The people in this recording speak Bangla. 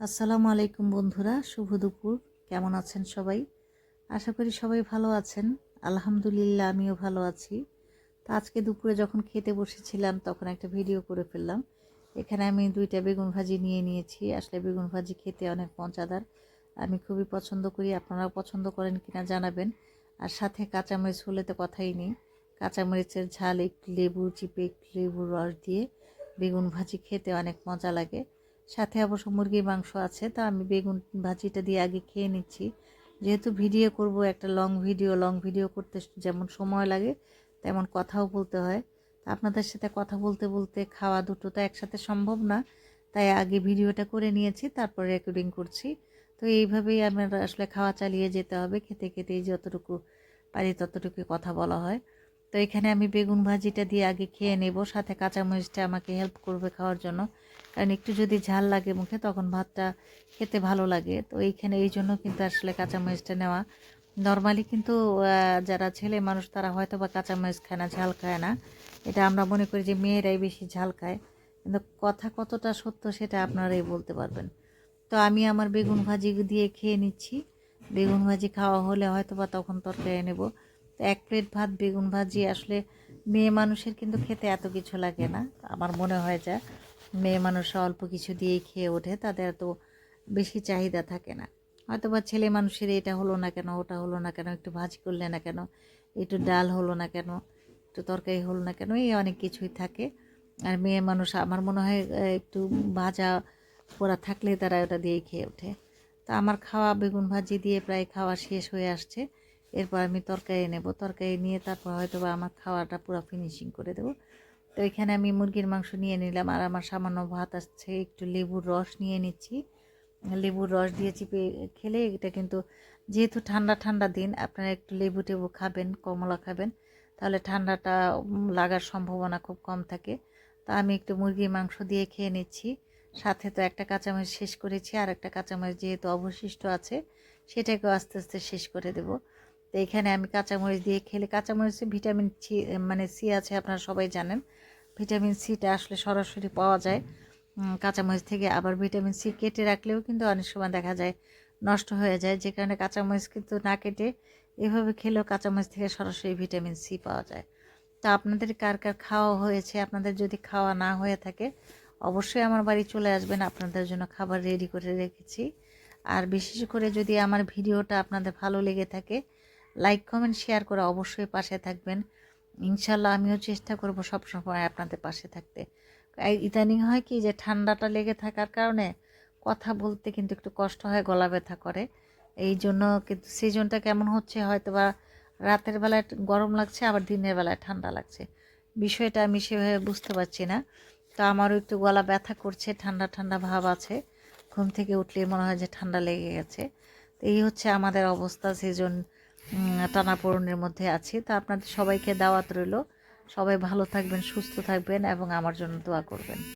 আসসালামু আলাইকুম বন্ধুরা, শুভ দুপুর। কেমন আছেন সবাই? আশা করি সবাই ভালো আছেন। আলহামদুলিল্লাহ, আমিও ভালো আছি। তো আজকে দুপুরে যখন খেতে বসেছিলাম, তখন একটা ভিডিও করে ফেললাম। এখানে আমি দুইটা বেগুন ভাজি নিয়ে নিয়েছি। আসলে বেগুন ভাজি খেতে অনেক মজাদার। আমি খুবই পছন্দ করি। আপনারাও পছন্দ করেন কিনা জানাবেন। আর সাথে কাঁচামরিচ হলে তো কথাই নেই। কাঁচামরিচের ঝাল, একটু লেবু, চিপে একটু লেবুর রস দিয়ে বেগুন ভাজি খেতে অনেক মজা লাগে। সাথে অবশ্য মুরগির মাংস আছে, তা আমি বেগুন ভাজিটা দিয়ে আগে খেয়ে নিচ্ছি। যেহেতু ভিডিও করব, একটা লং ভিডিও লং ভিডিও করতে যেমন সময় লাগে, তেমন কথাও বলতে হয়। তা আপনাদের সাথে কথা বলতে বলতে খাওয়া দুটো তো একসাথে সম্ভব না, তাই আগে ভিডিওটা করে নিয়েছি, তারপর রেকর্ডিং করছি। তো এইভাবেই আমার আসলে খাওয়া চালিয়ে যেতে হবে, খেতে খেতে যতটুকু পারি ততটুকু কথা বলা হয়। তো এখানে আমি বেগুন ভাজিটা দিয়ে আগে খেয়ে নেব, সাথে কাঁচামরিচটা আমাকে হেল্প করবে খাওয়ার জন্য। কারণ একটু যদি ঝাল লাগে মুখে, তখন ভাতটা খেতে ভালো লাগে। তো এইখানে, এই জন্য কিন্তু আসলে কাঁচামরিচটা নেওয়া। নর্মালি কিন্তু যারা ছেলে মানুষ, তারা হয়তো বা কাঁচামরিচ খায় না, ঝাল খায় না। এটা আমরা মনে করি যে মেয়েরাই বেশি ঝাল খায়। কিন্তু কথা কতটা সত্য সেটা আপনারাই বলতে পারবেন। তো আমি আমার বেগুন ভাজি দিয়ে খেয়ে নিচ্ছি। বেগুন ভাজি খাওয়া হলে হয়তো বা তখন তরকারি নেব। তো এক প্লেট ভাত, বেগুন ভাজি, আসলে মেয়ে মানুষের কিন্তু খেতে এত কিছু লাগে না। আমার মনে হয় যা মেয়ে মানুষ অল্প কিছু দিয়েই খেয়ে ওঠে, তাদের এত বেশি চাহিদা থাকে না। হয়তো বা ছেলে মানুষের এটা হলো না কেন, ওটা হলো না কেন, একটু ভাজি করলে না কেন, একটু ডাল হলো না কেন, একটু তরকারি হলো না কেন, এই অনেক কিছুই থাকে। আর মেয়ে মানুষ, আমার মনে হয় একটু ভাজা পোড়া থাকলে তারা ওটা দিয়েই খেয়ে ওঠে। তা আমার খাওয়া, বেগুন ভাজি দিয়ে প্রায় খাওয়া শেষ হয়ে আসছে। এরপর আমি তরকারি নেব। তরকারি নিয়ে তারপর হয়তো বা আমার খাওয়াটা পুরো ফিনিশিং করে দেবো। তো এখানে আমি মুরগির মাংস নিয়ে নিলাম আর আমার সামান্য ভাত আসছে, একটু লেবুর রস নিয়ে নিচ্ছি। লেবুর রস দিয়ে চিপে খেলে এটা কিন্তু যেহেতু ঠান্ডা ঠান্ডা দিন, আপনারা একটু লেবু টেবু খাবেন, কমলা খাবেন, তাহলে ঠান্ডাটা লাগার সম্ভাবনা খুব কম থাকে। তা আমি একটু মুরগির মাংস দিয়ে খেয়ে নিচ্ছি। সাথে তো একটা কাঁচামরিচ শেষ করেছি আর একটা কাঁচামরিচ যেহেতু অবশিষ্ট আছে, সেটাকেও আস্তে আস্তে শেষ করে দেবো। তো এখানে আমি কাঁচামরিচ দিয়ে খেলে কাঁচামরিচে ভিটামিন সি মানে সি আছে আপনারা সবাই জানেন। ভিটামিন সিটা আসলে সরাসরি পাওয়া যায়। কাঁচামরিচ থেকে আবার ভিটামিন সি কেটে রাখলেও কিন্তু অনেক সময় দেখা যায় নষ্ট হয়ে যায়। যে কারণে কাঁচামরিচ কিন্তু না কেটে এভাবে খেলেও কাঁচামরিচ থেকে সরাসরি ভিটামিন সি পাওয়া যায়। তো আপনাদের কার কার খাওয়া হয়েছে? আপনাদের যদি খাওয়া না হয়ে থাকে, অবশ্যই আমার বাড়ি চলে আসবেন। আপনাদের জন্য খাবার রেডি করে রেখেছি। আর বিশেষ করে যদি আমার ভিডিওটা আপনাদের ভালো লেগে থাকে লাইক কমেন্ট শেয়ার করে অবশ্যই পাশে থাকবেন। ইনশাল্লাহ আমিও চেষ্টা করব সব সময় আপনাদের পাশে থাকতে। ইদানিং হয় কি যে ঠান্ডাটা লেগে থাকার কারণে কথা বলতে কিন্তু একটু কষ্ট হয়, গলা ব্যথা করে। এই জন্য কিন্তু সিজনটা কেমন হচ্ছে হয়তো বা রাতের বেলায় গরম লাগছে, আবার দিনের বেলায় ঠান্ডা লাগছে। বিষয়টা আমি সেভাবে বুঝতে পারছি না। তো আমারও একটু গলা ব্যথা করছে, ঠান্ডা ঠান্ডা ভাব আছে। ঘুম থেকে উঠলে মনে হয় যে ঠান্ডা লেগে গেছে। তো এই হচ্ছে আমাদের অবস্থা সিজন টানাপোড়নের মধ্যে আছি। তা আপনাদের সবাইকে দাওয়াত রইল। সবাই ভালো থাকবেন, সুস্থ থাকবেন এবং আমার জন্য দোয়া করবেন।